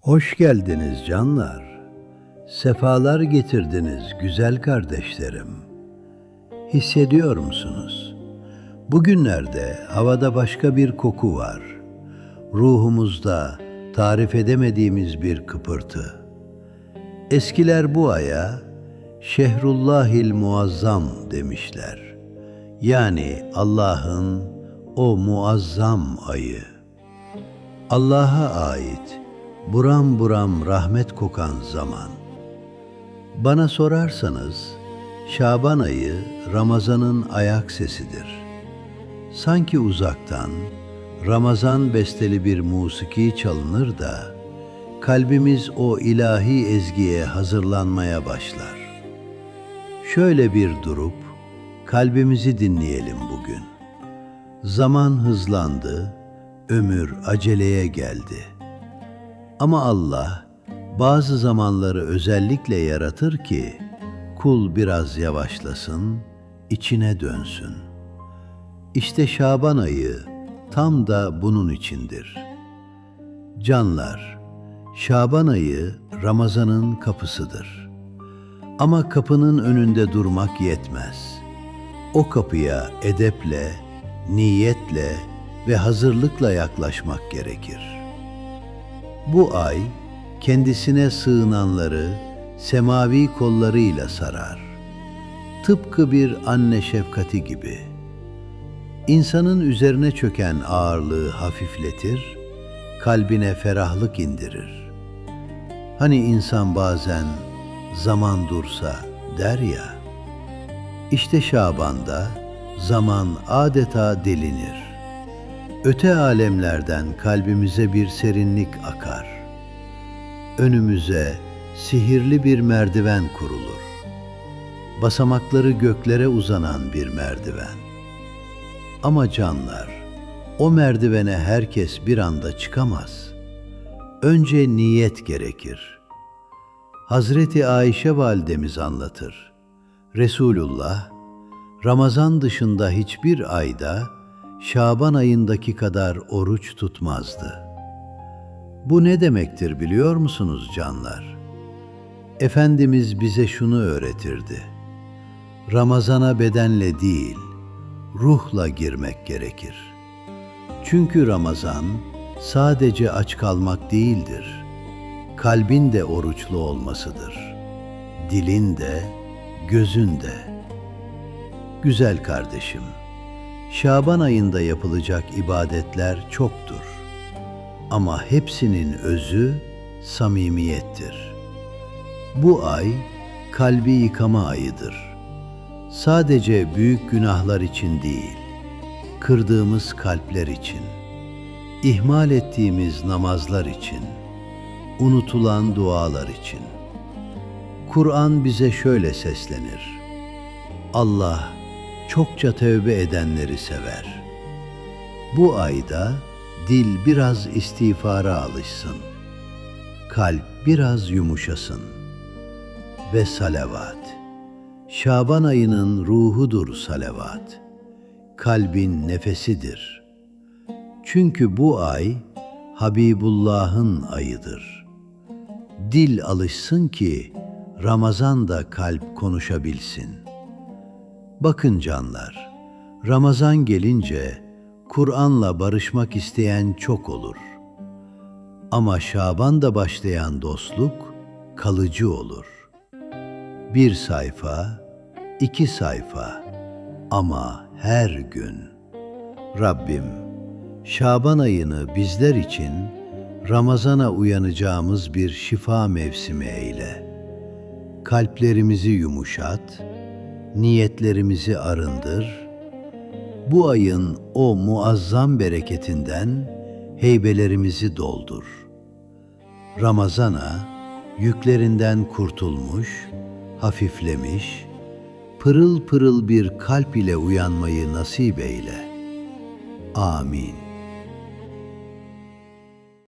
Hoş geldiniz canlar. Sefalar getirdiniz güzel kardeşlerim. Hissediyor musunuz? Bugünlerde havada başka bir koku var. Ruhumuzda tarif edemediğimiz bir kıpırtı. Eskiler bu aya Şehrullahil Muazzam demişler. Yani Allah'ın o muazzam ayı. Allah'a ait buram buram rahmet kokan zaman. Bana sorarsanız Şaban ayı Ramazan'ın ayak sesidir. Sanki uzaktan Ramazan besteli bir musiki çalınır da kalbimiz o ilahi ezgiye hazırlanmaya başlar. Şöyle bir durup kalbimizi dinleyelim bugün. Zaman hızlandı, ömür aceleye geldi. Ama Allah bazı zamanları özellikle yaratır ki kul biraz yavaşlasın, içine dönsün. İşte Şaban ayı tam da bunun içindir. Canlar, Şaban ayı Ramazan'ın kapısıdır. Ama kapının önünde durmak yetmez. O kapıya edeple, niyetle ve hazırlıkla yaklaşmak gerekir. Bu ay kendisine sığınanları semavi kollarıyla sarar. Tıpkı bir anne şefkati gibi. İnsanın üzerine çöken ağırlığı hafifletir, kalbine ferahlık indirir. Hani insan bazen zaman dursa der ya, işte Şaban'da zaman adeta delinir. Öte alemlerden kalbimize bir serinlik akar. Önümüze sihirli bir merdiven kurulur. Basamakları göklere uzanan bir merdiven. Ama canlar, o merdivene herkes bir anda çıkamaz. Önce niyet gerekir. Hazreti Ayşe validemiz anlatır. Resulullah, Ramazan dışında hiçbir ayda Şaban ayındaki kadar oruç tutmazdı. Bu ne demektir biliyor musunuz canlar? Efendimiz bize şunu öğretirdi. Ramazana bedenle değil, ruhla girmek gerekir. Çünkü Ramazan sadece aç kalmak değildir. Kalbin de oruçlu olmasıdır. Dilin de, gözün de. Güzel kardeşim, Şaban ayında yapılacak ibadetler çoktur. Ama hepsinin özü samimiyettir. Bu ay kalbi yıkama ayıdır. Sadece büyük günahlar için değil, kırdığımız kalpler için, ihmal ettiğimiz namazlar için, unutulan dualar için. Kur'an bize şöyle seslenir. Allah çokça tövbe edenleri sever. Bu ayda dil biraz istiğfara alışsın. Kalp biraz yumuşasın. Ve salavat. Şaban ayının ruhudur salavat. Kalbin nefesidir. Çünkü bu ay Habibullah'ın ayıdır. Dil alışsın ki Ramazan'da kalp konuşabilsin. Bakın canlar, Ramazan gelince Kur'an'la barışmak isteyen çok olur. Ama Şaban'da başlayan dostluk kalıcı olur. Bir sayfa, iki sayfa ama her gün. Rabbim, Şaban ayını bizler için Ramazana uyanacağımız bir şifa mevsimi eyle. Kalplerimizi yumuşat, niyetlerimizi arındır. Bu ayın o muazzam bereketinden heybelerimizi doldur. Ramazana yüklerinden kurtulmuş, hafiflemiş, pırıl pırıl bir kalp ile uyanmayı nasip eyle. Amin.